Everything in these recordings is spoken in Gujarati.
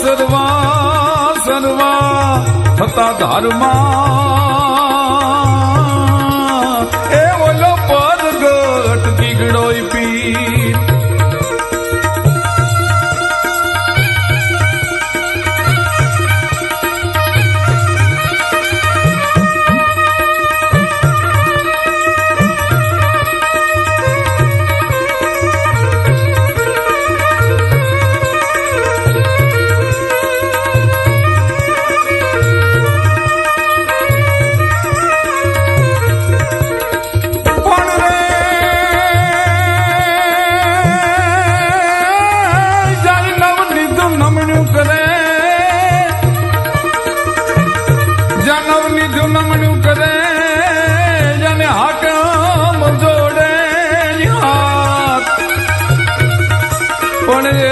સર્વા સર્વા થતા ધારમાં போனது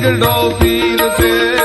Diddle-do-feel-a-fair